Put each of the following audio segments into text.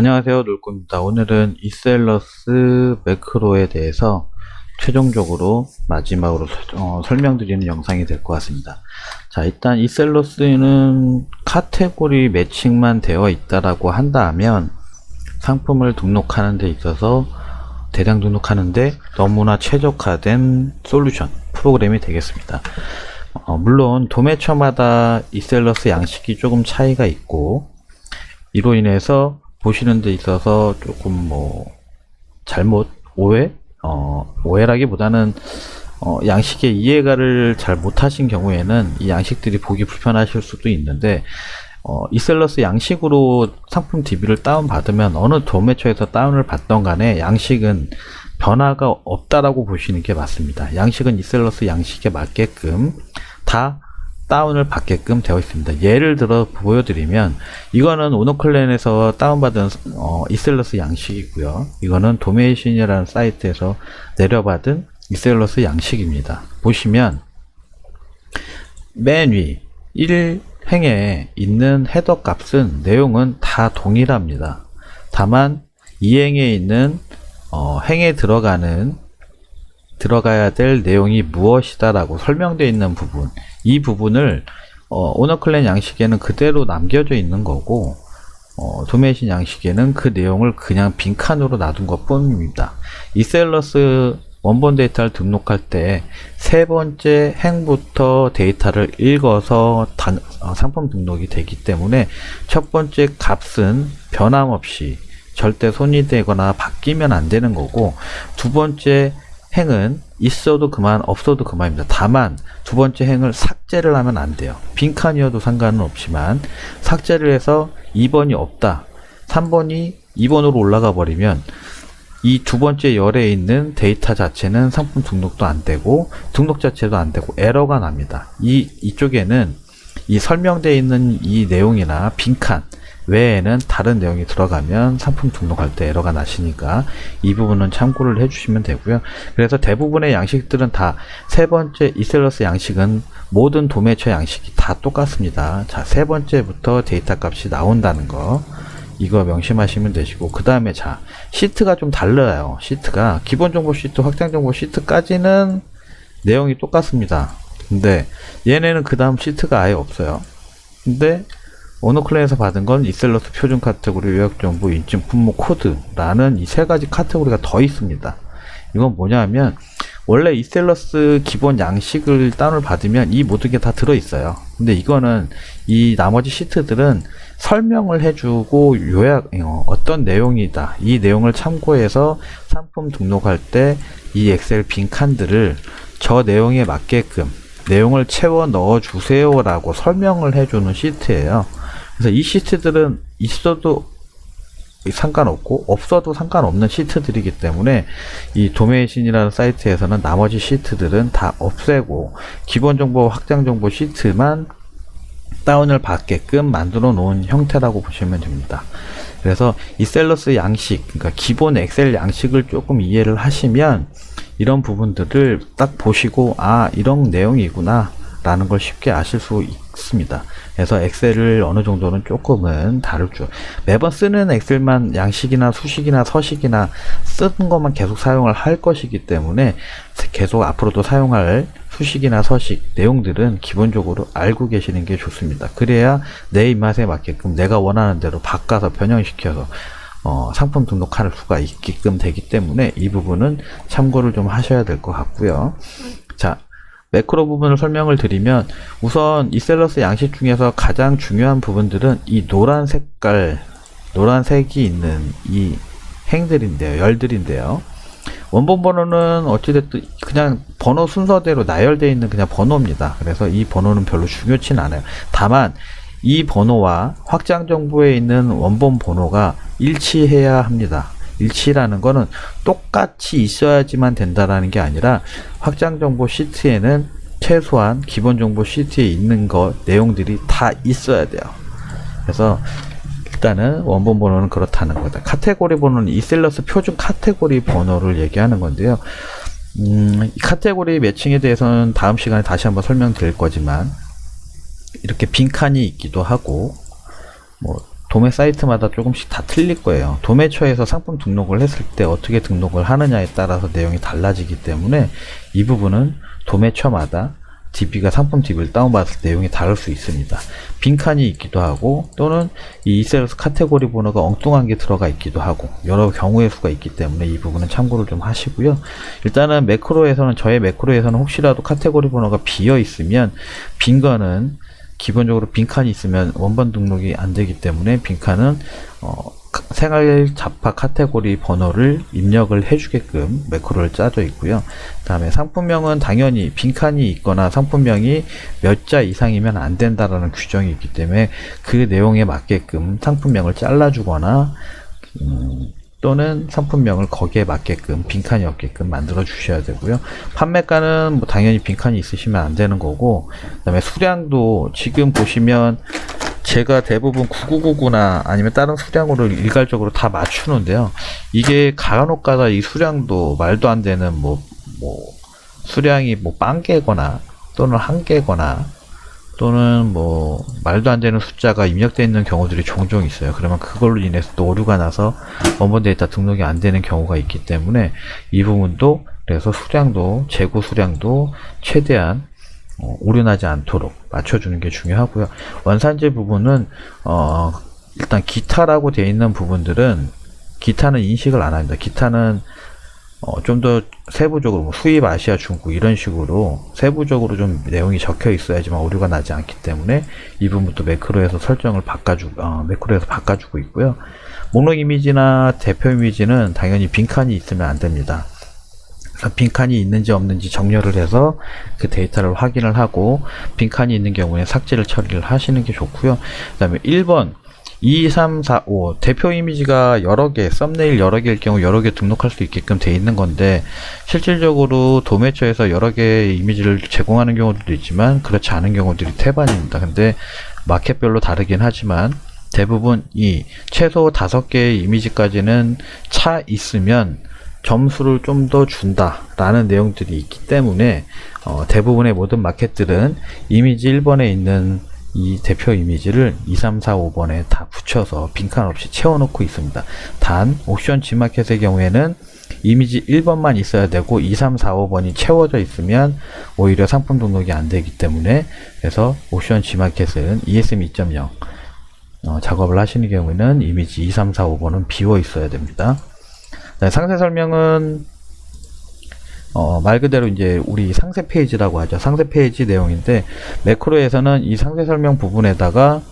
안녕하세요 놀꼬입니다. 오늘은 이셀러스 매크로에 대해서 최종적으로 마지막으로 어, 설명드리는 영상이 될 것 같습니다. 자 일단 이셀러스는 카테고리 매칭만 되어 있다라고 한다면 상품을 등록하는 데 있어서 대량 등록하는데 너무나 최적화된 솔루션 프로그램이 되겠습니다. 어, 물론 도매처마다 이셀러스 양식이 조금 차이가 있고 이로 인해서 보시는 데 있어서 조금 뭐 잘못 오해 어 오해라기보다는 어 양식의 이해가를 잘 못하신 경우에는 이 양식들이 보기 불편하실 수도 있는데 어 이셀러스 양식으로 상품 DB를 다운 받으면 어느 도매처에서 다운을 받던 간에 양식은 변화가 없다라고 보시는 게 맞습니다. 양식은 이셀러스 양식에 맞게끔 다 다운을 받게끔 되어 있습니다. 예를 들어 보여드리면 이거는 오너클랜에서 다운받은 어, 이셀러스 양식이고요. 이거는 도메이신이라는 사이트에서 내려받은 이셀러스 양식입니다. 보시면 맨 위 1행에 있는 헤더 값은 내용은 다 동일합니다. 다만 2행에 있는 어, 행에 들어가는 들어가야 될 내용이 무엇이다라고 설명되어 있는 부분 이 부분을 어, 오너클랜 양식에는 그대로 남겨져 있는 거고 어, 도메이신 양식에는 그 내용을 그냥 빈칸으로 놔둔 것 뿐입니다. 이셀러스 원본 데이터를 등록할 때 세 번째 행부터 데이터를 읽어서 단, 어, 상품 등록이 되기 때문에 첫 번째 값은 변함없이 절대 손이 되거나 바뀌면 안 되는 거고 두 번째 행은 있어도 그만 없어도 그만입니다. 다만 두 번째 행을 삭제를 하면 안 돼요. 빈칸이어도 상관은 없지만 삭제를 해서 2번이 없다. 3번이 2번으로 올라가 버리면 이 두 번째 열에 있는 데이터 자체는 상품 등록도 안 되고 등록 자체도 안 되고 에러가 납니다. 이 이쪽에는 이 설명되어 있는 이 내용이나 빈칸 외에는 다른 내용이 들어가면 상품 등록할 때 에러가 나시니까 이 부분은 참고를 해주시면 되고요. 그래서 대부분의 양식들은 다 세 번째 이셀러스 양식은 모든 도매처 양식이 다 똑같습니다. 자, 세 번째부터 데이터 값이 나온다는 거. 이거 명심하시면 되시고 그 다음에 자 시트가 좀 달라요 시트가 기본 정보 시트 확장 정보 시트까지는 내용이 똑같습니다 근데 얘네는 그 다음 시트가 아예 없어요 근데 오너클랜에서 받은 건 이셀러스 표준 카테고리 요약 정보 인증 품목 코드라는 이 세 가지 카테고리가 더 있습니다. 이건 뭐냐면 원래 이셀러스 기본 양식을 다운을 받으면 이 모든 게 다 들어 있어요. 근데 이거는 이 나머지 시트들은 설명을 해주고 요약 어, 어떤 내용이다 이 내용을 참고해서 상품 등록할 때 이 엑셀 빈칸들을 저 내용에 맞게끔 내용을 채워 넣어 주세요라고 설명을 해주는 시트예요. 그래서 이 시트들은 있어도 상관없고 없어도 상관없는 시트들이기 때문에 이 도메이신이라는 사이트에서는 나머지 시트들은 다 없애고 기본 정보 확장 정보 시트만 다운을 받게끔 만들어 놓은 형태라고 보시면 됩니다. 그래서 이 셀러스 양식, 그러니까 기본 엑셀 양식을 조금 이해를 하시면 이런 부분들을 딱 보시고 아 이런 내용이구나 라는 걸 쉽게 아실 수 있습니다. 그래서 엑셀을 어느 정도는 조금은 다룰 줄 매번 쓰는 엑셀만 양식이나 수식이나 서식이나 쓰는 것만 계속 사용을 할 것이기 때문에 계속 앞으로도 사용할 수식이나 서식 내용들은 기본적으로 알고 계시는 게 좋습니다. 그래야 내 입맛에 맞게끔 내가 원하는 대로 바꿔서 변형시켜서 어, 상품 등록할 수가 있게끔 되기 때문에 이 부분은 참고를 좀 하셔야 될 것 같고요. 자, 매크로 부분을 설명을 드리면 우선 이 셀러스 양식 중에서 가장 중요한 부분들은 이 노란 색깔, 노란색이 있는 이 행들인데요, 열들인데요. 원본 번호는 어찌됐든 그냥 번호 순서대로 나열되어 있는 그냥 번호입니다. 그래서 이 번호는 별로 중요치는 않아요. 다만 이 번호와 확장 정보에 있는 원본 번호가 일치해야 합니다. 일치라는 거는 똑같이 있어야지만 된다라는 게 아니라 확장 정보 시트에는 최소한 기본 정보 시트에 있는 것 내용들이 다 있어야 돼요. 그래서 일단은 원본 번호는 그렇다는 거다. 카테고리 번호는 이셀러스 표준 카테고리 번호를 얘기하는 건데요. 음, 이 카테고리 매칭에 대해서는 다음 시간에 다시 한번 설명드릴 거지만 이렇게 빈칸이 있기도 하고 뭐 도매 사이트마다 조금씩 다 틀릴 거예요. 도매처에서 상품 등록을 했을 때 어떻게 등록을 하느냐에 따라서 내용이 달라지기 때문에 이 부분은 도매처마다 DB가 상품 DB를 다운받을 때 내용이 다를 수 있습니다. 빈칸이 있기도 하고 또는 이 이셀러스 카테고리 번호가 엉뚱한 게 들어가 있기도 하고 여러 경우의 수가 있기 때문에 이 부분은 참고를 좀 하시고요. 일단은 매크로에서는 저의 매크로에서는 혹시라도 카테고리 번호가 비어 있으면 빈 거는 기본적으로 빈칸이 있으면 원본 등록이 안 되기 때문에 빈칸은 어, 카- 생활 잡화 카테고리 번호를 입력을 해주게끔 매크로를 짜져 있고요. 그 다음에 상품명은 당연히 빈칸이 있거나 상품명이 몇 자 이상이면 안 된다라는 규정이 있기 때문에 그 내용에 맞게끔 상품명을 잘라주거나 음, 또는 상품명을 거기에 맞게끔 빈칸이 없게끔 만들어 주셔야 되고요. 판매가는 뭐 당연히 빈칸이 있으시면 안 되는 거고, 그다음에 수량도 지금 보시면 제가 대부분 9999나 아니면 다른 수량으로 일괄적으로 다 맞추는데요. 이게 간혹가다 이 수량도 말도 안 되는 뭐, 뭐, 수량이 뭐 빵 개거나 또는 한 개거나 또는 뭐 말도 안 되는 숫자가 입력되어 있는 경우들이 종종 있어요. 그러면 그걸로 인해서 또 오류가 나서 원본 데이터 등록이 안 되는 경우가 있기 때문에 이 부분도 그래서 수량도 재고 수량도 최대한 어, 오류나지 않도록 맞춰주는 게 중요하고요. 원산지 부분은 어, 일단 기타라고 되어 있는 부분들은 기타는 인식을 안 합니다. 기타는 어, 좀 더 세부적으로 뭐 수입 아시아 중국 이런 식으로 세부적으로 좀 내용이 적혀 있어야지만 오류가 나지 않기 때문에 이 부분도 매크로에서 설정을 바꿔주고 어, 매크로에서 바꿔주고 있고요. 목록 이미지나 대표 이미지는 당연히 빈칸이 있으면 안 됩니다. 빈칸이 있는지 없는지 정렬을 해서 그 데이터를 확인을 하고 빈칸이 있는 경우에 삭제를 처리를 하시는 게 좋고요. 그 다음에 1번 2, 3, 4, 5 대표 이미지가 여러 개, 썸네일 여러 개일 경우 여러 개 등록할 수 있게끔 돼 있는 건데 실질적으로 도매처에서 여러 개의 이미지를 제공하는 경우들도 있지만 그렇지 않은 경우들이 태반입니다. 근데 마켓별로 다르긴 하지만 대부분 이 최소 다섯 개의 이미지까지는 차 있으면 점수를 좀 더 준다라는 내용들이 있기 때문에 어, 대부분의 모든 마켓들은 이미지 1번에 있는 이 대표 이미지를 2, 3, 4, 5번에 다 붙여서 빈칸 없이 채워놓고 있습니다. 단 옵션 G마켓의 경우에는 이미지 1번만 있어야 되고 2, 3, 4, 5번이 채워져 있으면 오히려 상품 등록이 안 되기 때문에 그래서 옵션 G마켓은 ESM 2.0 어, 작업을 하시는 경우에는 이미지 2, 3, 4, 5번은 비워 있어야 됩니다. 네, 상세 설명은 어, 말 그대로 이제 우리 상세 페이지라고 하죠. 상세 페이지 내용인데 매크로에서는 이 상세 설명 부분에다가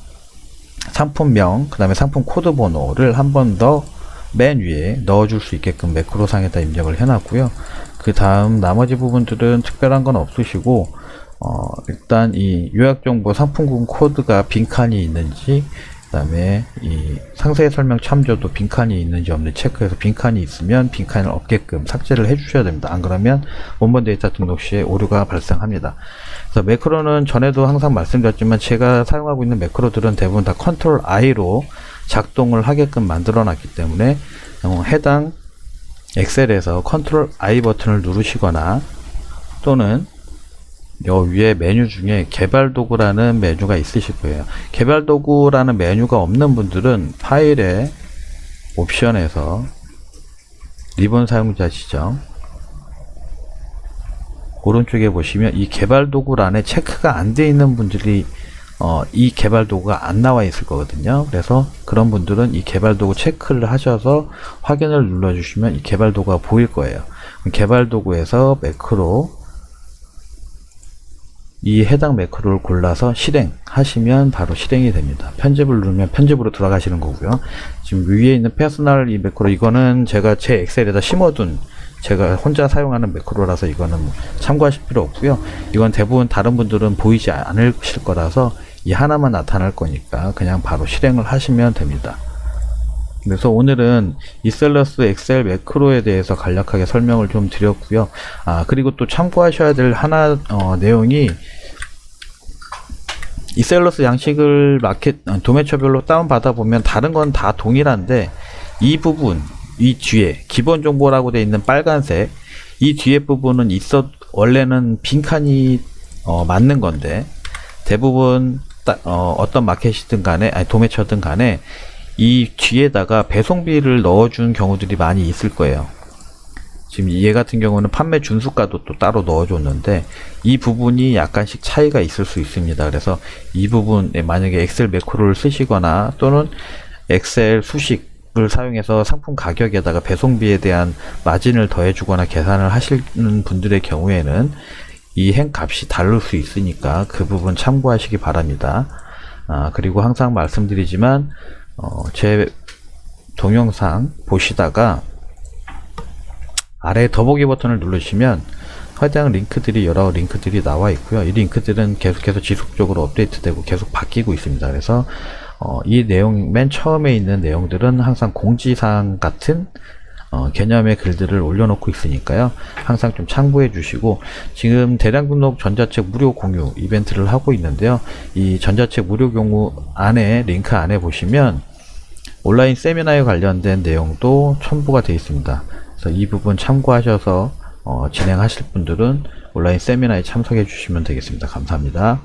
상품명, 그 다음에 상품 코드 번호를 한 번 더 맨 위에 넣어줄 수 있게끔 매크로 상에다 입력을 해놨고요. 그 다음 나머지 부분들은 특별한 건 없으시고 어, 일단 이 요약정보 상품군 코드가 빈칸이 있는지 그 다음에 이 상세 설명 참조도 빈칸이 있는지 없는지 체크해서 빈칸이 있으면 빈칸을 없게끔 삭제를 해 주셔야 됩니다. 안 그러면 원본 데이터 등록 시에 오류가 발생합니다. 그래서 매크로는 전에도 항상 말씀드렸지만 제가 사용하고 있는 매크로들은 대부분 다 컨트롤 I로 작동을 하게끔 만들어 놨기 때문에 어, 해당 엑셀에서 컨트롤 I 버튼을 누르시거나 또는 요 위에 메뉴 중에 개발 도구라는 메뉴가 있으실 거예요. 개발 도구라는 메뉴가 없는 분들은 파일에 옵션에서 리본 사용자 지정 오른쪽에 보시면 이 개발 도구란에 체크가 안 돼 있는 분들이 어, 이 개발 도구가 안 나와 있을 거거든요. 그래서 그런 분들은 이 개발 도구 체크를 하셔서 확인을 눌러 주시면 이 개발 도구가 보일 거예요. 개발 도구에서 매크로 이 해당 매크로를 골라서 실행하시면 바로 실행이 됩니다. 편집을 누르면 편집으로 들어가시는 거고요. 지금 위에 있는 퍼스널 이 매크로 이거는 제가 제 엑셀에다 심어둔 제가 혼자 사용하는 매크로라서 이거는 뭐 참고하실 필요 없고요. 이건 대부분 다른 분들은 보이지 않으실 거라서 이 하나만 나타날 거니까 그냥 바로 실행을 하시면 됩니다. 그래서 오늘은 이셀러스 엑셀 매크로에 대해서 간략하게 설명을 좀 드렸고요. 아 그리고 또 참고하셔야 될 하나 어, 내용이 이셀러스 양식을 마켓 어, 도매처별로 다운 받아 보면 다른 건 다 동일한데 이 부분 이 뒤에 기본 정보라고 되어 있는 빨간색 이 뒤에 부분은 있어 원래는 빈칸이 어, 맞는 건데 대부분 따- 어, 어떤 마켓이든 간에 아니 도매처든 간에 이 뒤에다가 배송비를 넣어준 경우들이 많이 있을 거예요. 지금 얘 같은 경우는 판매 준수가도 또 따로 넣어줬는데 이 부분이 약간씩 차이가 있을 수 있습니다. 그래서 이 부분에 만약에 엑셀 매크로를 쓰시거나 또는 엑셀 수식 을 사용해서 상품 가격에다가 배송비에 대한 마진을 더해주거나 계산을 하시는 분들의 경우에는 이 행 값이 다를 수 있으니까 그 부분 참고하시기 바랍니다. 아, 그리고 항상 말씀드리지만 어, 제 동영상 보시다가 아래 더보기 버튼을 누르시면 해당 링크들이 여러 링크들이 나와 있고요. 이 링크들은 계속해서 지속적으로 업데이트되고 계속 바뀌고 있습니다. 그래서 어, 이 내용 맨 처음에 있는 내용들은 항상 공지사항 같은 어, 개념의 글들을 올려놓고 있으니까요. 항상 좀 참고해 주시고 지금 대량 등록 전자책 무료 공유 이벤트를 하고 있는데요. 이 전자책 무료 공유 안에 링크 안에 보시면 온라인 세미나에 관련된 내용도 첨부가 되어 있습니다. 그래서 이 부분 참고하셔서 어, 진행하실 분들은 온라인 세미나에 참석해 주시면 되겠습니다. 감사합니다.